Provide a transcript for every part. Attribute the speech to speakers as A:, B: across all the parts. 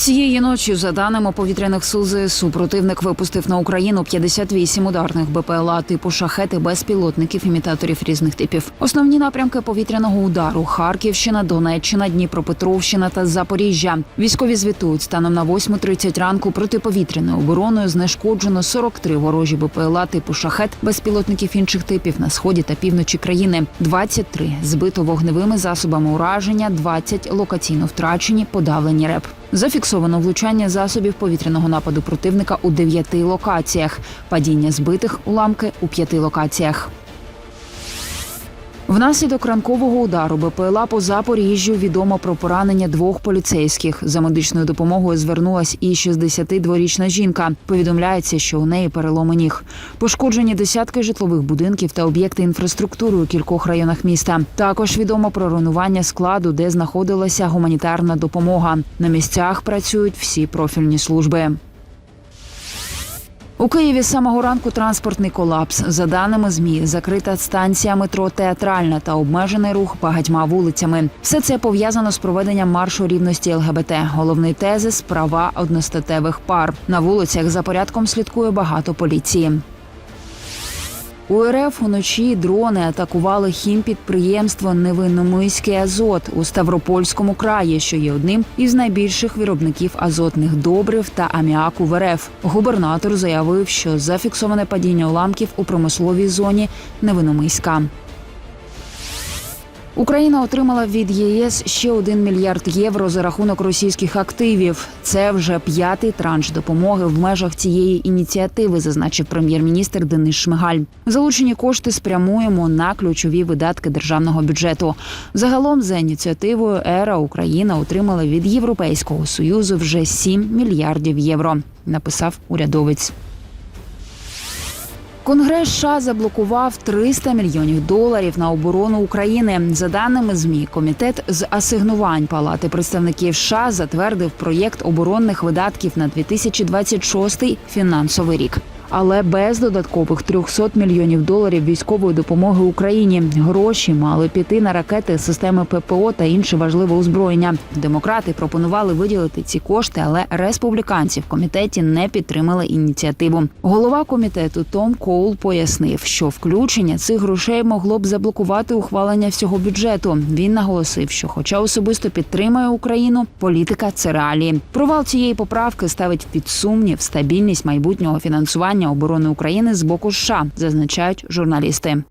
A: Цієї ночі, за даними повітряних сил ЗСУ, противник випустив на Україну 58 ударних БПЛА типу шахети безпілотників імітаторів різних типів. Основні напрямки повітряного удару: Харківщина, Донеччина, Дніпропетровщина та Запоріжжя. Військові звітують станом на 8.30 ранку протиповітряною обороною знешкоджено 43 ворожі БПЛА типу шахет безпілотників інших типів на сході та півночі країни. 23 збито вогневими засобами ураження, 20 локаційно втрачені, подавлені РЕП. Зафіксовано влучання засобів повітряного нападу противника у дев'яти локаціях, падіння збитих уламки у п'яти локаціях. Внаслідок ранкового удару БПЛА по Запоріжжю відомо про поранення двох поліцейських. За медичною допомогою звернулась і 62-річна жінка. Повідомляється, що у неї переломи ніг. Пошкоджені десятки житлових будинків та об'єкти інфраструктури у кількох районах міста. Також відомо про руйнування складу, де знаходилася гуманітарна допомога. На місцях працюють всі профільні служби. У Києві з самого ранку транспортний колапс. За даними змі, закрита станція метро театральна та обмежений рух багатьма вулицями. Все це пов'язано з проведенням маршу рівності ЛГБТ. Головний тезис права одностатевих пар. На вулицях за порядком слідкує багато поліції. У РФ уночі дрони атакували хімпідприємство Невинномиський Азот у Ставропольському краї, що є одним із найбільших виробників азотних добрив та аміаку в РФ. Губернатор заявив, що зафіксоване падіння уламків у промисловій зоні Невинномиська. Україна отримала від ЄС ще один мільярд євро за рахунок російських активів. Це вже п'ятий транш допомоги в межах цієї ініціативи, зазначив прем'єр-міністр Денис Шмигаль. Залучені кошти спрямуємо на ключові видатки державного бюджету. Загалом за ініціативою ЕРА Україна отримала від Європейського союзу вже 7 мільярдів євро. Написав урядовець. Конгрес США заблокував 300 мільйонів доларів на оборону України. За даними змі, комітет з асигнувань Палати представників США затвердив проєкт оборонних видатків на 2026 фінансовий рік. Але без додаткових 300 мільйонів доларів військової допомоги Україні гроші мали піти на ракети, системи ППО та інше важливе озброєння. Демократи пропонували виділити ці кошти, але республіканці в комітеті не підтримали ініціативу. Голова комітету Том Коул пояснив, що включення цих грошей могло б заблокувати ухвалення всього бюджету. Він наголосив, що, хоча особисто підтримує Україну, політика це реалії. Провал цієї поправки ставить під сумнів стабільність майбутнього фінансування оборони України з боку США, зазначають журналісти.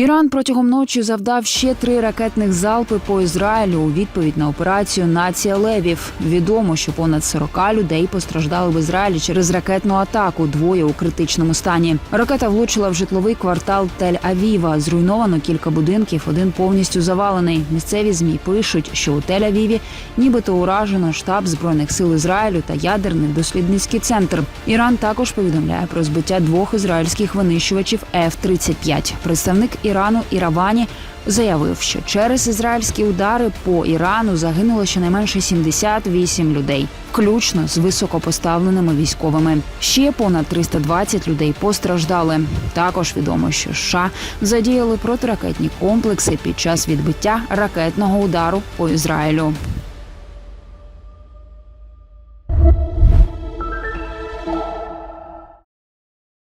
A: Іран протягом ночі завдав ще три ракетних залпи по Ізраїлю у відповідь на операцію Нація Левів. Відомо, що понад 40 людей постраждали в Ізраїлі через ракетну атаку. Двоє у критичному стані. Ракета влучила в житловий квартал Тель-Авіва. Зруйновано кілька будинків. Один повністю завалений. Місцеві змі пишуть, що у Тель-Авіві нібито уражено штаб збройних сил Ізраїлю та ядерний дослідницький центр. Іран також повідомляє про збиття двох ізраїльських винищувачів F-35. Представник Ірану Іравані заявив, що через ізраїльські удари по Ірану загинуло щонайменше 78 людей, включно з високопоставленими військовими. Ще понад 320 людей постраждали. Також відомо, що США задіяли протиракетні комплекси під час відбиття ракетного удару по Ізраїлю.